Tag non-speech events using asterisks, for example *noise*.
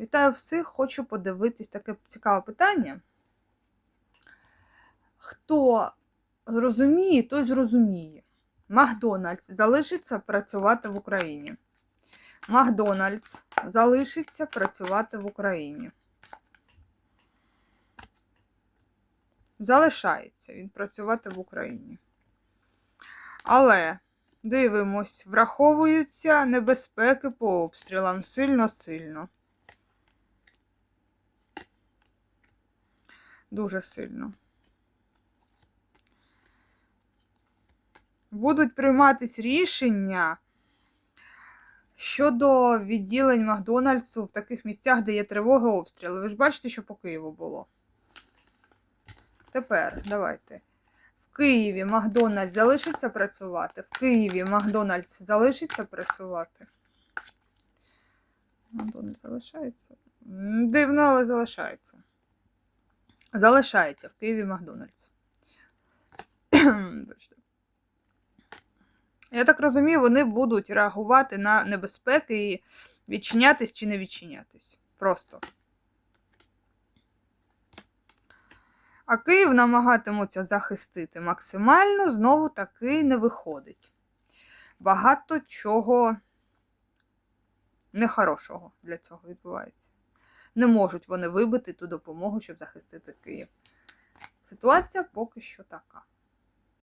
Вітаю всіх! Хочу подивитись таке цікаве питання. Хто зрозуміє, той зрозуміє. Макдональдс залишиться працювати в Україні. Макдональдс залишиться працювати в Україні. Залишається він працювати в Україні. Але дивимось, враховуються небезпеки по обстрілам сильно-сильно. Дуже сильно. Будуть прийматись рішення щодо відділень Макдональдсу в таких місцях, де є тривоги обстріли. Ви ж бачите, що по Києву було. Тепер давайте. В Києві Макдональдс залишиться працювати. В Києві Макдональдс залишиться працювати. Макдональдс залишається. Дивно, але залишається. Залишається в Києві Макдональдс. *clears throat* Я так розумію, вони будуть реагувати на небезпеки і відчинятись чи не відчинятись. Просто. А Київ намагатимуться захистити максимально, знову таки не виходить. Багато чого нехорошого для цього відбувається. Не можуть вони вибити ту допомогу, щоб захистити Київ. Ситуація поки що така.